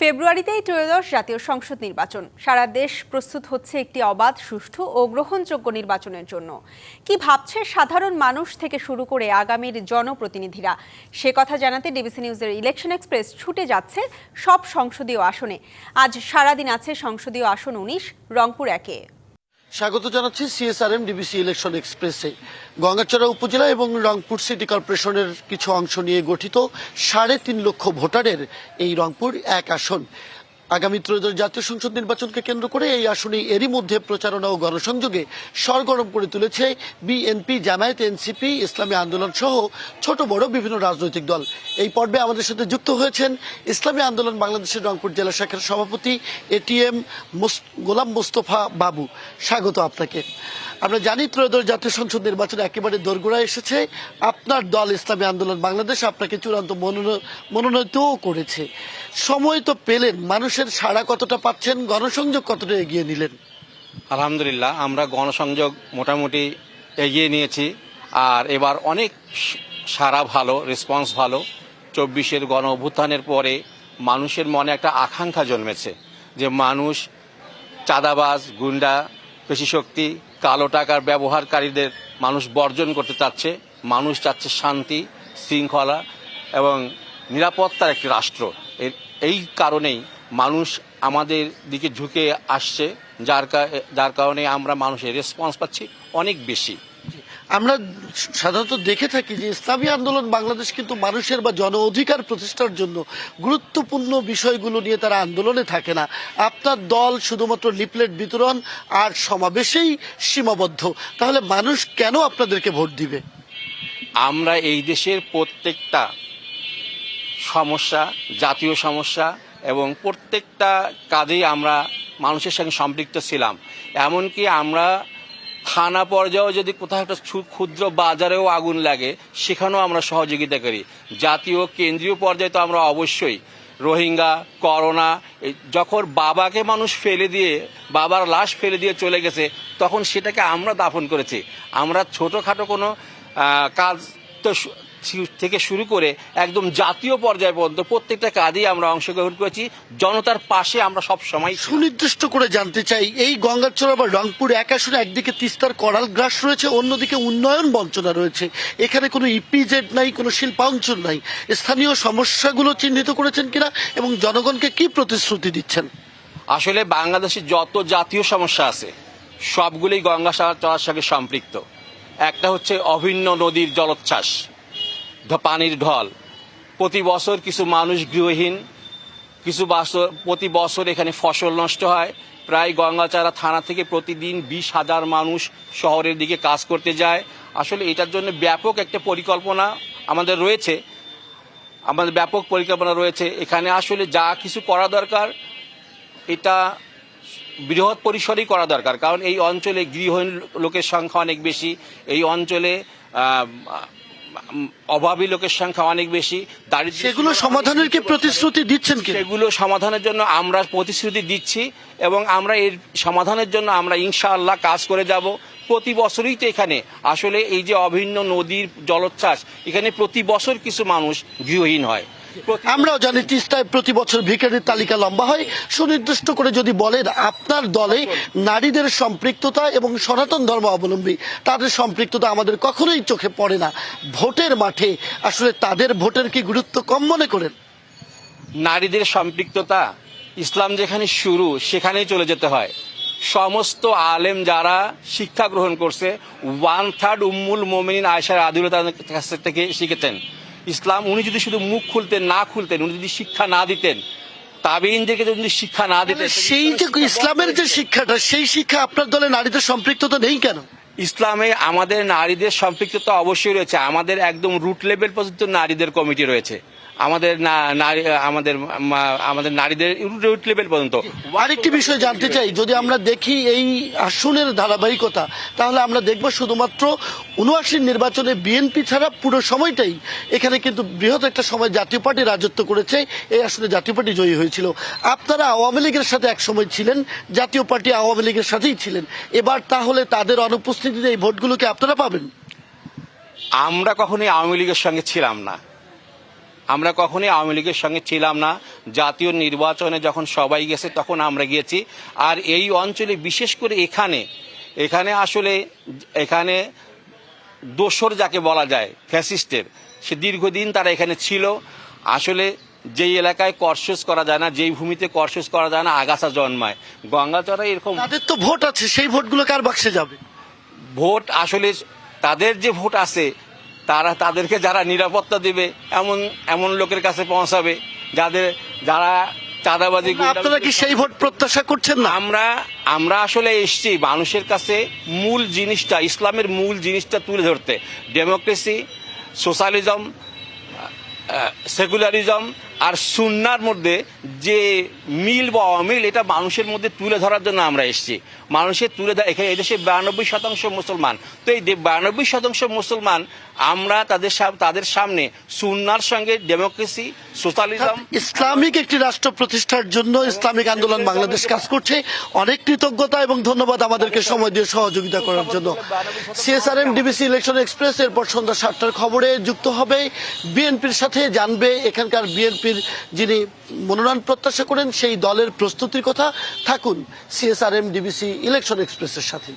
ফেব্রুয়ারিতেই ত্রয়োদশ জাতীয় সংসদ নির্বাচন। সারা দেশ প্রস্তুত হচ্ছে একটি অবাধ, সুষ্ঠু ও গ্রহণযোগ্য নির্বাচনের জন্য। কি ভাবছে সাধারণ মানুষ থেকে শুরু করে আগামীর জনপ্রতিনিধিরা? সে কথা জানাতে ডিবিসি নিউজের ইলেকশন এক্সপ্রেস ছুটে যাচ্ছে সব সংসদীয় আসনে। আজ সারাদিন আছে সংসদীয় আসন উনিশ, রংপুর একে। স্বাগত জানাচ্ছি সিএসআরএম ডিবিসি ইলেকশন এক্সপ্রেসে গঙ্গাচড়া উপজেলা এবং রংপুর সিটি কর্পোরেশনের কিছু অংশ নিয়ে গঠিত সাড়ে তিন লক্ষ ভোটারের এই রংপুর এক আসন। আগামী ত্রয়োদশ জাতীয় সংসদ নির্বাচনকে কেন্দ্র করে এই আসনে এরই মধ্যে প্রচারণা ও গণসংযোগে সরগরম করে তুলেছে বিএনপি, জামায়াত, এনসিপি, ইসলামী আন্দোলন সহ ছোট বড় বিভিন্ন রাজনৈতিক দল। এই পর্বে আমাদের সাথে যুক্ত হয়েছেন ইসলামী আন্দোলন বাংলাদেশের রংপুর জেলা শাখার সভাপতি এটিএম গোলাম মোস্তফা বাবু। স্বাগত আপনাকে। আমরা জানি ত্রয়োদশ জাতীয় সংসদ নির্বাচন একেবারে দোরগোড়ায় এসেছে। আপনার দল ইসলামী আন্দোলন বাংলাদেশ আপনাকে চূড়ান্ত মনোনয়ন মনোনীতও করেছে। সময় তো পেলেন মানুষের সাড়া কতটা পাচ্ছেন? গণসংযোগ কতটা এগিয়ে নিলেন? আলহামদুলিল্লাহ, আমরা গণসংযোগ মোটামুটি এগিয়ে নিয়েছি। আর এবার অনেক সারা ভালো রেসপন্স ভালো। চব্বিশের গণ অভ্যুত্থানের পরে মানুষের মনে একটা আকাঙ্ক্ষা জন্মেছে যে মানুষ চাঁদাবাজ, গুন্ডা, পেশিশক্তি, কালো টাকার ব্যবহারকারীদের মানুষ বর্জন করতে চাচ্ছে। মানুষ চাচ্ছে শান্তি, শৃঙ্খলা এবং নিরাপত্তার একটি রাষ্ট্র। এই কারণেই মানুষ আমাদের দিকে ঝুঁকে আসছে যার যার কারণে আমরা মানুষের রেসপন্স পাচ্ছি অনেক বেশি। আমরা সাধারণত দেখে থাকি যে ইসলামী আন্দোলন বাংলাদেশ কিন্তু মানুষের বা জন অধিকার প্রতিষ্ঠার জন্য গুরুত্বপূর্ণ বিষয়গুলো নিয়ে তারা আন্দোলনে থাকে না। আপনার দল শুধুমাত্র লিপলেট বিতরণ আর সমাবেশেই সীমাবদ্ধ। তাহলে মানুষ কেন আপনাদেরকে ভোট দিবে? আমরা এই দেশের প্রত্যেকটা সমস্যা, জাতীয় সমস্যা এবং প্রত্যেকটা কাজেই আমরা মানুষের সঙ্গে সম্পৃক্ত ছিলাম। এমনকি আমরা থানা পর্যায়েও যদি কোথাও একটা ক্ষুদ্র বাজারেও আগুন লাগে, সেখানেও আমরা সহযোগিতা করি। জাতীয়, কেন্দ্রীয় পর্যায়ে তো আমরা অবশ্যই। রোহিঙ্গা, করোনা যখন বাবাকে মানুষ ফেলে দিয়ে, বাবার লাশ ফেলে দিয়ে চলে গেছে, তখন সেটাকে আমরা দাফন করেছি। আমরা ছোটোখাটো কোনো কাজ তো থেকে শুরু করে একদম জাতীয় পর্যায় পর্যন্ত প্রত্যেকটা কাজেই আমরা অংশগ্রহণ করেছি। জনতার পাশে আমরা সব সময় সুনির্দিষ্ট করে জানতে চাই এই গঙ্গাচড়া বা রংপুর এক আসনে একদিকে তিস্তার করাল গ্রাস রয়েছে অন্যদিকে উন্নয়ন বঞ্চনা রয়েছে। এখানে কোনো ইপিজেড নাই কোনো শিল্পাঞ্চল নাই। স্থানীয় সমস্যাগুলো চিহ্নিত করেছেন কিনা এবং জনগণকে কি প্রতিশ্রুতি দিচ্ছেন? আসলে বাংলাদেশে যত জাতীয় সমস্যা আছে সবগুলোই গঙ্গা চলার সঙ্গে সম্পৃক্ত। একটা হচ্ছে অভিন্ন নদীর জলোচ্ছ্বাস। পানির ঢল। প্রতি বছর কিছু মানুষ গৃহহীন, কিছু বছর প্রতি বছর এখানে ফসল নষ্ট হয়। প্রায় গঙ্গাচারা থানা থেকে প্রতিদিন বিশ হাজার মানুষ শহরের দিকে কাজ করতে যায়। আসলে এটার জন্য ব্যাপক একটা পরিকল্পনা আমাদের রয়েছে। আমাদের ব্যাপক পরিকল্পনা রয়েছে। এখানে আসলে যা কিছু করা দরকার, এটা বৃহৎ পরিসরেই করা দরকার। কারণ এই অঞ্চলে গৃহহীন লোকের সংখ্যা অনেক বেশি। এই অঞ্চলে অভাবী লোকের সংখ্যা অনেক বেশি দারিদ্র সেগুলো সমাধানের কি প্রতিশ্রুতি দিচ্ছেন কি? সেগুলো সমাধানের জন্য আমরা প্রতিশ্রুতি দিচ্ছি এবং আমরা এর সমাধানের জন্য আমরা ইনশাআল্লাহ কাজ করে যাব। প্রতি বছরই তো এখানে। আসলে এই যে অভিন্ন নদীর জলোচ্ছ্বাস এখানে প্রতি বছর কিছু মানুষ গৃহহীন হয়। আমরাও জানি তিস্তায় প্রতি বছর ভিখারির তালিকা লম্বা হয়। সুনির্দিষ্ট করে যদি বলেন আপনার দলে নারীদের সম্পৃক্ততা এবং সনাতন ধর্ম অবলম্বী, তাদের সম্পৃক্ততা আমাদের কখনোই চোখে পড়ে না। ভোটের মাঠে আসলে তাদের ভোটের কি গুরুত্ব কম মনে করেন? নারীদের সম্পৃক্ততা ইসলাম যেখানে শুরু, সেখানেই চলে যেতে হয়। সমস্ত আলেম যারা শিক্ষা গ্রহণ করছে ওয়ান থার্ড উম্মুল মোমিন আয়সার আদিলতার কাছ থেকে শিখেছেন। ইসলাম উনি যদি শুধু মুখ খুলতেন না খুলতেন উনি যদি শিক্ষা না দিতেন তাবিনদেরকে যদি শিক্ষা না দিতেন সেই যে ইসলামের যে শিক্ষাটা সেই শিক্ষা আপনার দলে নারীদের সম্পৃক্ততা নেই কেন? ইসলামে আমাদের নারীদের সম্পৃক্ততা অবশ্যই রয়েছে। আমাদের একদম রুট লেভেল পর্যন্ত নারীদের কমিটি রয়েছে। আমাদের নারী আমাদের আমাদের নারীদের রুট লেভেল পর্যন্ত। আরেকটি বিষয় জানতে চাই যদি আমরা দেখি এই আসনের ধারাবাহিকতা তাহলে আমরা দেখব শুধুমাত্র উনআশির নির্বাচনে বিএনপি ছাড়া পুরো সময়টাই এখানে কিন্তু বৃহৎ একটা সময় জাতীয় পার্টি রাজত্ব করেছে এই আসলে জাতীয় পার্টি জয়ী হয়েছিল। আপনারা আওয়ামী লীগের সাথে এক সময় ছিলেন জাতীয় পার্টি আওয়ামী লীগের সাথেই ছিলেন। এবার তাহলে তাদের অনুপস্থিতিতে এই ভোটগুলোকে আপনারা পাবেন? আমরা কখনোই আওয়ামী লীগের সঙ্গে ছিলাম না। আমরা কখনোই আওয়ামী লীগের সঙ্গে ছিলাম না। জাতীয় নির্বাচনে যখন সবাই গেছে তখন আমরা গিয়েছি। আর এই অঞ্চলে বিশেষ করে এখানে এখানে আসলে এখানে দোসর যাকে বলা যায় ফ্যাসিস্টের সে দীর্ঘদিন তারা এখানে ছিল। আসলে যেই এলাকায় কর্ষস করা যায় না যেই ভূমিতে কর্ষস করা যায় না আগাছা জন্মায়। গঙ্গাচড়া এরকম তাদের তো ভোট আছে সেই ভোটগুলো কার বাক্সে যাবে? ভোট আসলে তাদের যে ভোট আছে তারা তাদেরকে যারা নিরাপত্তা দেবে এমন এমন লোকের কাছে পৌঁছাবে যাদের যারা চাঁদাবাজি আপনারা কি সেই ভোট প্রত্যাশা করছেন না? আমরা আমরা আসলে এসছি মানুষের কাছে মূল জিনিসটা ইসলামের মূল জিনিসটা তুলে ধরতে। ডেমোক্রেসি সোশ্যালিজম সেকুলারিজম আর সুন্নার মধ্যে যে মিল বা অমিল, এটা মানুষের মধ্যে তুলে ধরার জন্য আমরা এসেছি। মানুষের তুলে ধরা, এখানে এদেশে বিরানব্বই শতাংশ মুসলমান। তো এই বিরানব্বই শতাংশ মুসলমান, আমরা তাদের তাদের সামনে সুন্নার সঙ্গে ডেমোক্রেসি, সোশ্যালিজম ইসলামিক একটি রাষ্ট্র প্রতিষ্ঠার জন্য ইসলামিক আন্দোলন বাংলাদেশ কাজ করছে। অনেক কৃতজ্ঞতা এবং ধন্যবাদ আমাদেরকে সময় দিয়ে সহযোগিতা করার জন্য। সিএসআরএম ডিবিসি ইলেকশন এক্সপ্রেস এরপর সন্ধ্যা সাতটার খবরে যুক্ত হবে। বিএনপির সাথে জানবে এখানকার বিএনপির যিনি মনোনয়ন প্রত্যাশা করেন, সেই দলের প্রস্তুতির কথা থাকুন। সিএসআরএম ডিবিসি ইলেকশন এক্সপ্রেসের সাথে।